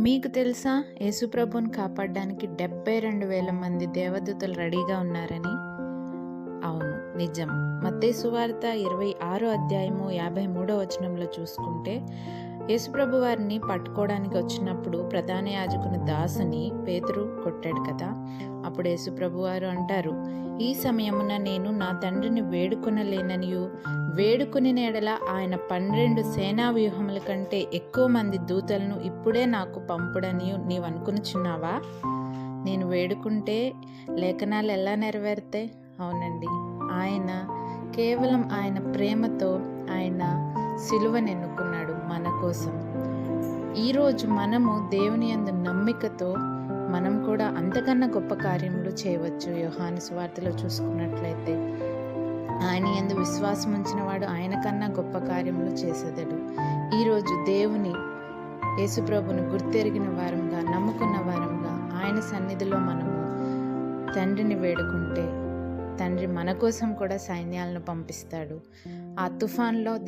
మీకు తెలుసా? యేసుప్రభుని కాపాడడానికి డెబ్బై రెండు వేల మంది దేవదూతలు రెడీగా ఉన్నారని? అవును నిజం. మత్తే సువార్త ఇరవై ఆరో అధ్యాయము యాభై మూడో వచనంలో చూసుకుంటే యేసుప్రభు వారిని పట్టుకోవడానికి వచ్చినప్పుడు ప్రధాన యాజకుని దాసుని పేతురు కొట్టాడు కదా. అప్పుడు యేసుప్రభు వారు అంటారు ఈ సమయమున నేను నా తండ్రిని వేడుకొనలేననియు. వేడుకుని నేడల ఆయన పన్నెండు సేనా వ్యూహముల కంటే ఎక్కువ మంది దూతలను ఇప్పుడే నాకు పంపుడనియు నీవు అనుకునిచున్నావా నేను వేడుకుంటే లేఖనాలు ఎలా నెరవేరుతాయి? అవునండి. ఆయన కేవలం ఆయన ప్రేమతో ఆయన సిలువనెన్నుకున్నాడు మన కోసం. ఈరోజు మనము దేవుని యందు నమ్మికతో మనం కూడా అంతకన్నా గొప్ప కార్యములు చేయవచ్చు యోహాను స్వార్థలో చూసుకున్నట్లయితే. ఆయన ఎందు విశ్వాసం ఉంచిన వాడు ఆయన కన్నా గొప్ప కార్యములు చేసేదడు. ఈరోజు దేవుని యేసుప్రభును గుర్తెరిగిన వారంగా నమ్ముకున్న వారంగా ఆయన సన్నిధిలో మనము తండ్రిని వేడుకుంటే తండ్రి మన కోసం కూడా సైన్యాలను పంపిస్తాడు. ఆ తుఫాన్లో